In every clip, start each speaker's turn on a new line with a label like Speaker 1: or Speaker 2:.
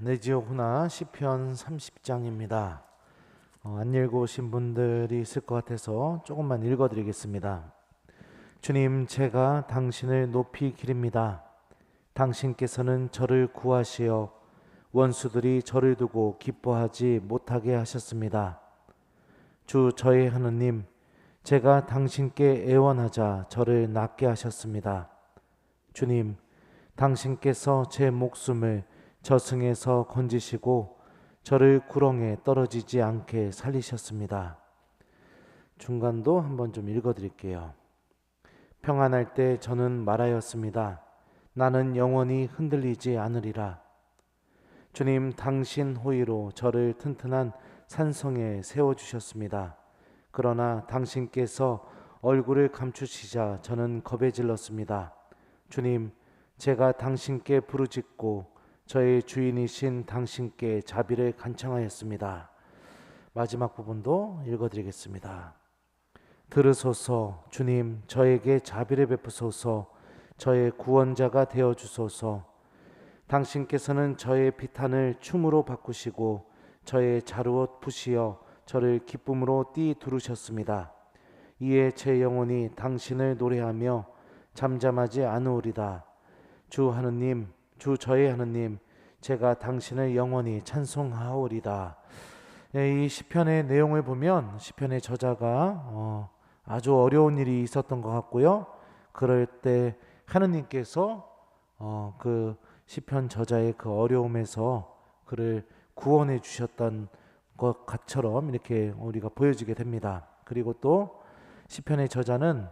Speaker 1: 내지오 후나 시편 30장입니다. 어, 안 읽어오신 분들이 있을 것 같아서 조금만 읽어드리겠습니다. 주님, 제가 당신을 높이 기립니다. 당신께서는 저를 구하시어 원수들이 저를 두고 기뻐하지 못하게 하셨습니다. 주 저의 하느님, 제가 당신께 애원하자 저를 낫게 하셨습니다. 주님, 당신께서 제 목숨을 저승에서 건지시고 저를 구렁에 떨어지지 않게 살리셨습니다. 중간도 한번 좀 읽어 드릴게요. 평안할 때 저는 말하였습니다. 나는 영원히 흔들리지 않으리라. 주님, 당신 호의로 저를 튼튼한 산성에 세워 주셨습니다. 그러나 당신께서 얼굴을 감추시자 저는 겁에 질렀습니다. 주님, 제가 당신께 부르짖고 저의 주인이신 당신께 자비를 간청하였습니다. 마지막 부분도 읽어드리겠습니다. 들으소서, 주님, 저에게 자비를 베푸소서, 저의 구원자가 되어 주소서. 당신께서는 저의 비탄을 춤으로 바꾸시고 저의 자루옷 푸시어 저를 기쁨으로 띠 두르셨습니다. 이에 제 영혼이 당신을 노래하며 잠잠하지 않으리다. 주 하느님, 주 저의 하느님, 제가 당신을 영원히 찬송하오리다. 예, 이 시편의 내용을 보면 시편의 저자가 어, 아주 어려운 일이 있었던 것 같고요. 그럴 때 하느님께서 어, 그 시편 저자의 그 어려움에서 그를 구원해 주셨던 것처럼 이렇게 우리가 보여지게 됩니다. 그리고 또 시편의 저자는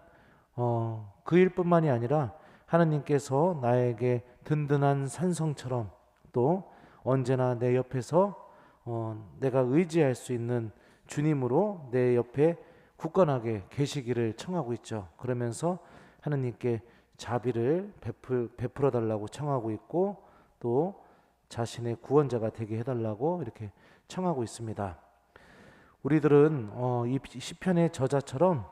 Speaker 1: 어, 그 일뿐만이 아니라 하느님께서 나에게 든든한 산성처럼 또 언제나 내 옆에서 어, 내가 의지할 수 있는 주님으로 내 옆에 굳건하게 계시기를 청하고 있죠. 그러면서 하느님께 자비를 베풀, 베풀어 달라고 청하고 있고 또 자신의 구원자가 되게 해달라고 이렇게 청하고 있습니다. 우리들은 어, 이 시편의 저자처럼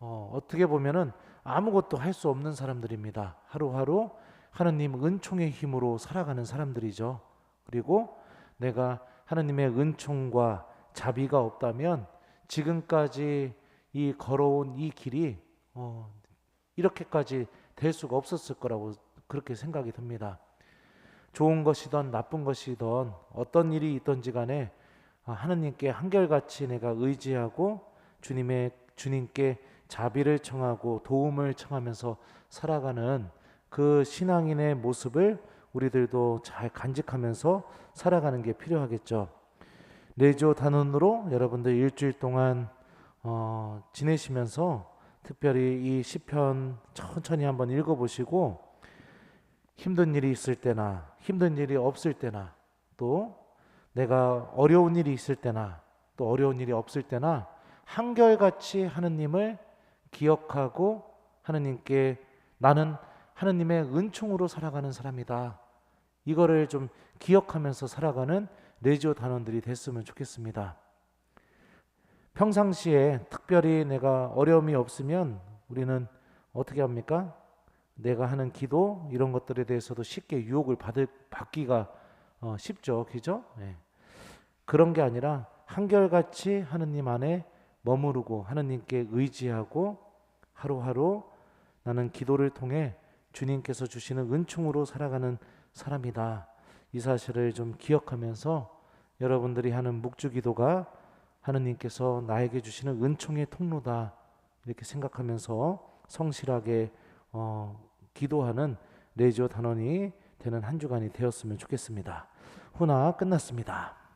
Speaker 1: 어, 어떻게 보면은 아무것도 할 수 없는 사람들입니다. 하루하루 하느님 은총의 힘으로 살아가는 사람들이죠. 그리고 내가 하느님의 은총과 자비가 없다면 지금까지 이 걸어온 이 길이 어, 이렇게까지 될 수가 없었을 거라고 그렇게 생각이 듭니다. 좋은 것이든 나쁜 것이든 어떤 일이 있든지 간에 하느님께 한결같이 내가 의지하고 주님의 주님께 자비를 청하고 도움을 청하면서 살아가는 그 신앙인의 모습을 우리들도 잘 간직하면서 살아가는 게 필요하겠죠. 내조 단원으로 여러분들 일주일 동안 어, 지내시면서 특별히 이 시편 천천히 한번 읽어보시고 힘든 일이 있을 때나 힘든 일이 없을 때나 또 내가 어려운 일이 있을 때나 또 어려운 일이 없을 때나 한결같이 하느님을 기억하고 하느님께 나는 하느님의 은총으로 살아가는 사람이다. 이거를 좀 기억하면서 살아가는 레지오 단원들이 됐으면 좋겠습니다. 평상시에 특별히 내가 어려움이 없으면 우리는 어떻게 합니까? 내가 하는 기도 이런 것들에 대해서도 쉽게 유혹을 받을 받기가 어, 쉽죠, 그죠? 네. 그런 게 아니라 한결같이 하느님 안에 머무르고 하느님께 의지하고 하루하루 나는 기도를 통해 주님께서 주시는 은총으로 살아가는 사람이다. 이 사실을 좀 기억하면서 여러분들이 하는 묵주 기도가 하느님께서 나에게 주시는 은총의 통로다. 이렇게 생각하면서 성실하게 어, 기도하는 레지오 단원이 되는 한 주간이 되었으면 좋겠습니다. 후나 끝났습니다.